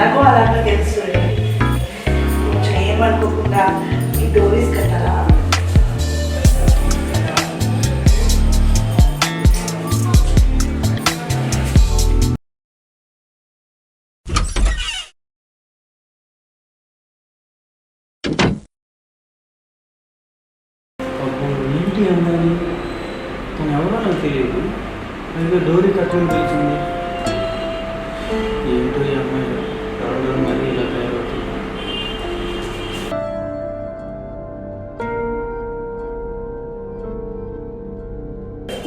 ఎలాగో అలాగో తెలుసు కొంచెం ఏమనుకోకుండా ఈ డోరీస్ కట్టాలా ఏంటి అన్నది తను ఎవరో నాకు తెలియదు. అందుకే డోరీ కట్టడం తెలిసింది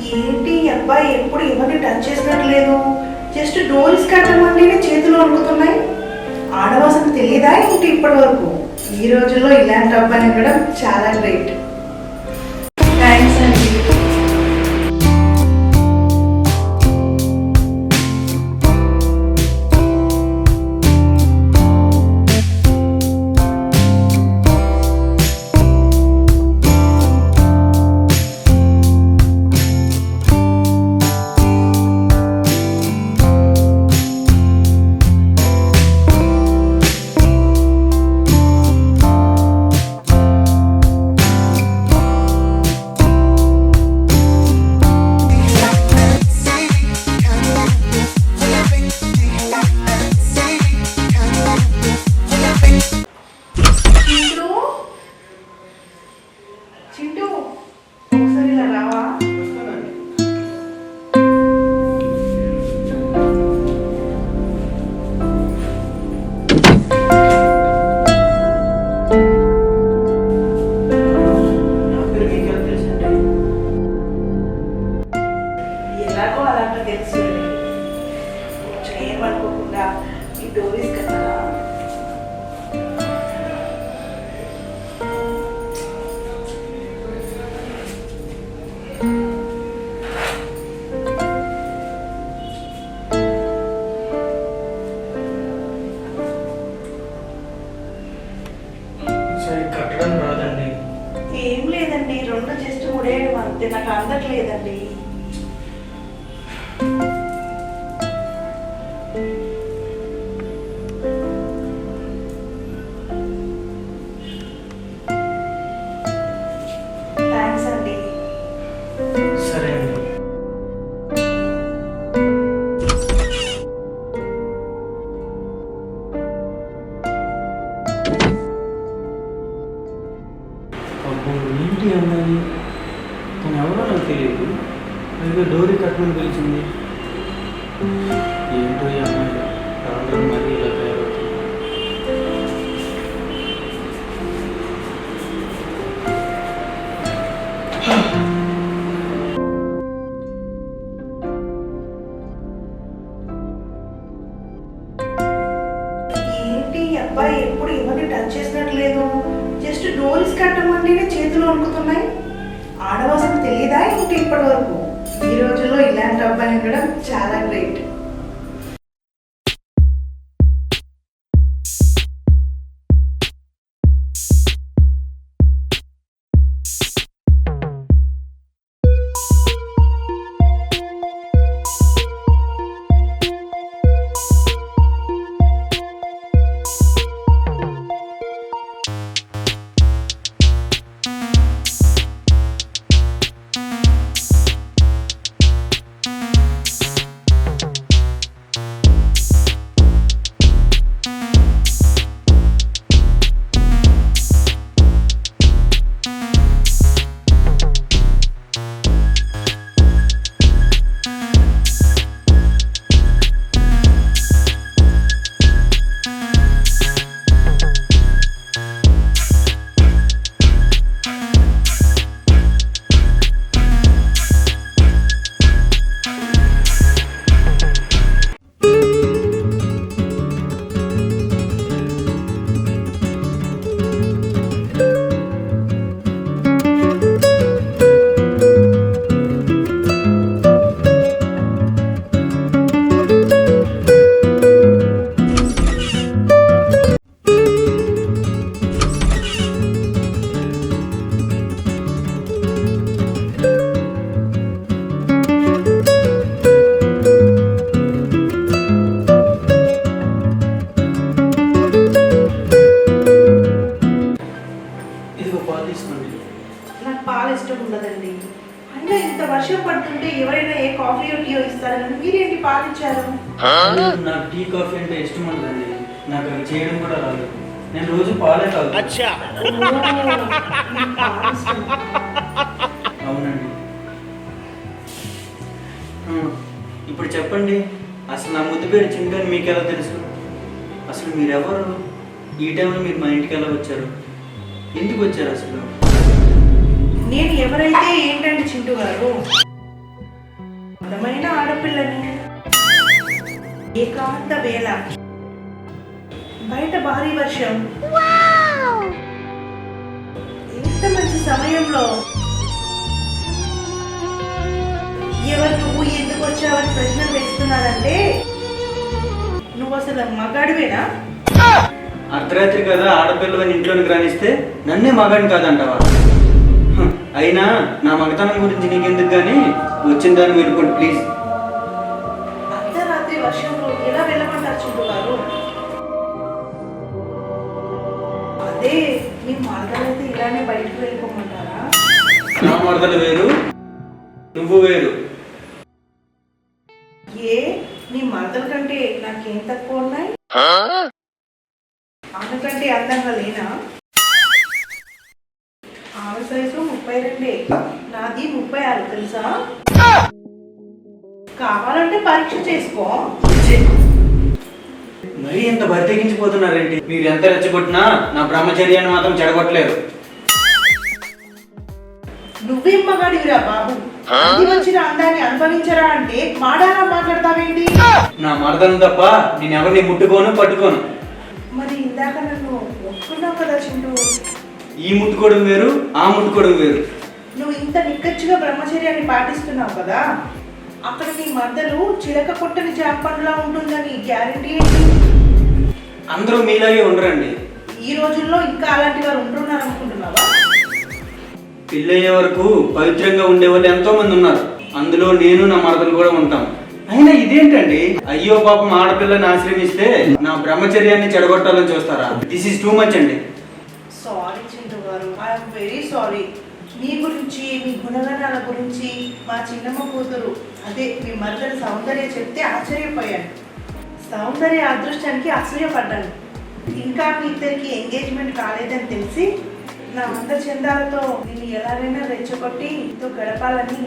ఏంటి అబ్బాయి ఎప్పుడు ఎవరిని టచ్ చేసినట్లేదు? జస్ట్ డోల్స్ కట్టమంటేనే చేతులు వణుకుతున్నాయి ఆడవాసన తెలియదా ఏంటి ఇప్పటి వరకు ఈ రోజుల్లో ఇలాంటి అబ్బాయి కూడా చాలా గ్రేట్ లేదండి రెండు జస్ట్ ముడేయడం అంతే నాకు అందట్లేదండి. అసలు తెలియదా ఏంటి ఇప్పటి వరకు ఈ రోజుల్లో ఇలాంటి అబ్బాయిని కూడా చాలా గ్రేట్ బాధిస్తుంది. నాకు పాలు ఇష్టం ఉండదండి. అయినా ఇంత వర్షం పడుతుంటే ఎవరైనా ఏ కాఫీ టీయో ఇస్తారని మీరేంటి పాలు నాకు టీ కాఫీ అంటే ఇష్టం ఉండదండి. నాకు అవి చేయడం కూడా రాదు. నేను రోజు పాలే తాగు అవునండి. ఇప్పుడు చెప్పండి. అసలు నా ముద్దు పేరు చింటూ అని మీకు ఎలా తెలుసు? అసలు మీరెవరు? ఈ టైంలో మీరు మా ఇంటికి ఎలా వచ్చారు? ఎందుకు వచ్చారు అసలు? నేను ఎవరైతే ఏంటండి చింటూ గారు అందమైన ఆడపిల్లని ఏకాంత వేళ బయట భారీ వర్షం ఎంత మంచి సమయంలో ఎవరు నువ్వు ఎందుకు వచ్చావని ప్రశ్న వేస్తున్నారంటే నువ్వు అసలు మగాడివేనా? అర్ధరాత్రి కదా ఆడపిల్లవని ఇంట్లోనికి రానిస్తే నన్నే మగాడిని కాదంటావా? అయినా నా మగతనం గురించి నీకెందుకు కానీ వచ్చిన దాన్ని వెళ్ళిపోండి ప్లీజ్. అర్ధరాత్రి వర్షంలో ఎలా వెళ్ళమంటారు చింటూ గారు అదే మీ మార్గాలైతే ఇలానే బయటకు వెళ్ళిపోమంటారా? నా మరదలు వేరు నువ్వు వేరు. ఏ నీ మరదల కంటే నాకేం తక్కువ ఉన్నాయి? ఆమె కంటే అందంగా లేనా ఆమె సైజు ముప్పై రెండే నాది ముప్పై ఆరు తెలుసా? కావాలంటే పరీక్ష చేసుకో! మరీ ఎంత బరితెగించిపోతున్నారేంటి? మీరు ఎంత రెచ్చగొట్టినా నా బ్రహ్మచర్యాన్ని మాత్రం చెడగొట్టలేరు నువ్వేం మగాడివిరా బాబు వచ్చిన అందాన్ని అనుభవించరా అంటే మాడాలా మాట్లాడతావేంటి? నా మరదను తప్ప నేను ఎవరిని ముట్టుకోను పట్టుకోను. మరి ఇందాక నన్ను ఒప్పుకున్నావు కదా చింటూ ఈ ముట్టుకోవడం వేరు ఆ ముట్టుకోవడం వేరు. నువ్వు ఇంత నిక్కచ్చిగా బ్రహ్మచర్యాన్ని పాటిస్తున్నావు కదా అక్కడ నీ మద్దలు చిలక కొట్టని జాంపండ్లా ఉంటుందని గ్యారంటీ ఏంటి? అందరూ మీలాగే ఉండరండి. ఈ రోజుల్లో ఇంకా అలాంటి వారు ఉంటున్నారు అనుకుంటున్నావా పెళ్ళయ్యే వరకు పవిత్రంగా ఉండే వాళ్ళు ఎంతో మంది ఉన్నారు. అందులో నేను నా మరదలు కూడా ఉంటాం. అయినా ఇదేంటండి? అయ్యో పాపం ఆడపిల్లని ఆశ్రమిస్తే నా బ్రహ్మచర్యాన్ని చెడగొట్టాలని చూస్తారా? దిస్ ఇస్ టూ మచ్ అండి. సారీ చింటూ గారు. ఐఎమ్ వెరీ సారీ మీ గురించి మీ గుణగణాల గురించి మా చిన్నమ్మ కూతురు అదే మీ మరదల సౌందర్య చెప్తే ఆశ్చర్యపోయాను. సౌందర్య అదృష్టానికి అసూయపడ్డాను ఇంకా మీ ఇద్దరికి ఎంగేజ్మెంట్ కాలేదని తెలిసి నా అంద చందాలతో నిన్ను ఎలాగైనా రెచ్చగొట్టి నీతో గడపాలని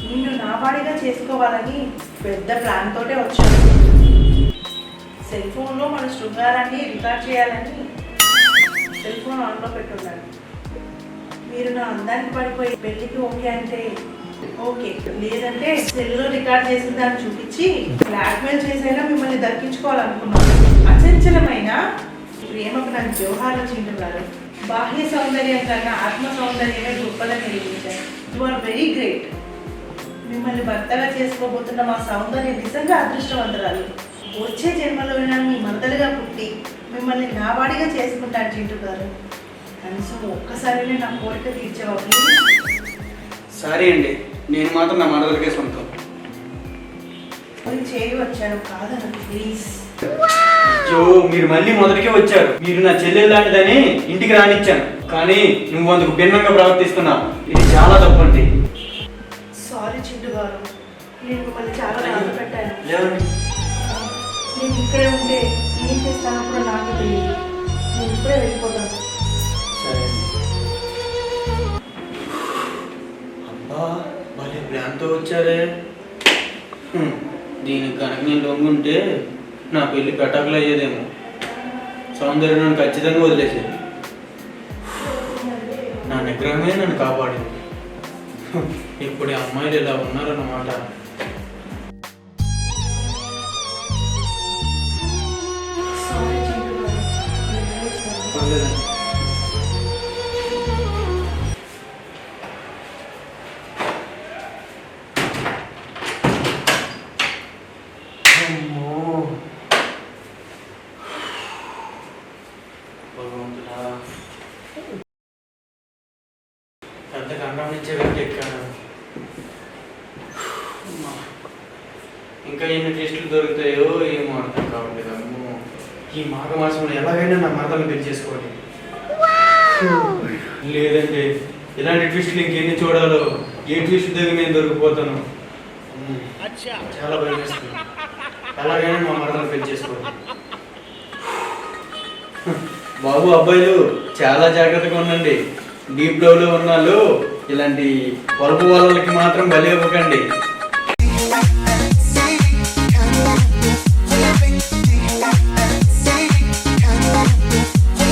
నిన్ను నాబాడిగా చేసుకోవాలని పెద్ద ప్లాన్ తోటే వచ్చాను. సెల్ ఫోన్లో మన శృంగారాన్ని రికార్డ్ చేయాలని సెల్ ఫోన్ ఆన్లో పెట్టున్నాను. మీరు నా అందానికి పడిపోయి పెళ్ళికి ఓకే అంటే ఓకే. లేదంటే సెల్లో రికార్డ్ చేసిన దాన్ని చూపించి బ్లాక్మెయిల్ చేసైనా మిమ్మల్ని దక్కించుకోవాలనుకున్నాను. అచంచలమైన ప్రేమకు నాకు జోహార్లు చింటున్నారు బాహ్య సౌందర్యం కన్నా ఆత్మ సౌందర్యమే గొప్పదని నిరూపించారు యు ఆర్ వెరీ గ్రేట్ మిమ్మల్ని భర్తగా చేసుకోబోతున్న మా సౌందర్యం నిజంగా అదృష్టవంతురాలు. వచ్చే జన్మలోనైనా మీ మరదలుగా పుట్టి మిమ్మల్ని నావాడిగా చేసుకుంటాను చింటూ గారు. కనీసం ఒక్కసారి నా కోరిక తీర్చేవా సారీ అండి నేను మాత్రం నా మరదలకే సొంతం. చేయి వచ్చాను కాదనకు ప్లీజ్. అయ్యో మీరు మళ్ళీ మొదటికే వచ్చారు. మీరు నా చెల్లెలు లాంటిదని ఇంటికి రానిచ్చాను. కానీ నువ్వు అందుకు భిన్నంగా ప్రవర్తిస్తున్నావు. ఇది చాలా తప్పండి సారీ చింటూ గారు. నేను మిమ్మల్ని చాలా బాధ పెట్టాను. నేను ఇక్కడే ఉంటే ఏం చేస్తానో కూడా నాకు తెలియదు. నేను ఇప్పుడే వెళ్ళిపోతాను. అబ్బా భలే ప్లాన్తో వచ్చారే. దీనికి కనుక నేను లొంగుంటే నా పెళ్ళి పెటాకులు అయ్యేదేమో సౌందర్యం నన్ను ఖచ్చితంగా వదిలేసేది. నా నిగ్రహమే నన్ను కాపాడింది. ఇప్పుడు ఈ అమ్మాయిలు ఇలా ఉన్నారన్నమాట సారీ చింటూ గారు నేను వెళ్ళొస్తాను. పర్లేదండి. ఎక్కాను. ఇంకా ఎన్ని టెస్టులు దొరుకుతాయో ఏమో అర్థం కావట్లేదు అమ్మో. ఈ మాఘమాసంలో ఎలాగైనా నా మరదలను పెళ్ళి చేసుకోవాలి. లేదండి ఇలాంటి ట్విస్టులు ఇంకెన్ని చూడాలో? ఏ ట్విస్ట్ దగ్గర నేను దొరికిపోతాను. చాలా భయం వేస్తుంది. ఎలాగైనా మా మరదలను పెళ్ళి చేసుకోవాలి. బాబు అబ్బాయిలు చాలా జాగ్రత్తగా ఉండండి. డీప్ లవ్లో ఉన్నాళ్ళు ఇలాంటి పొరపు వాళ్ళకి మాత్రం బలి ఇవ్వకండి.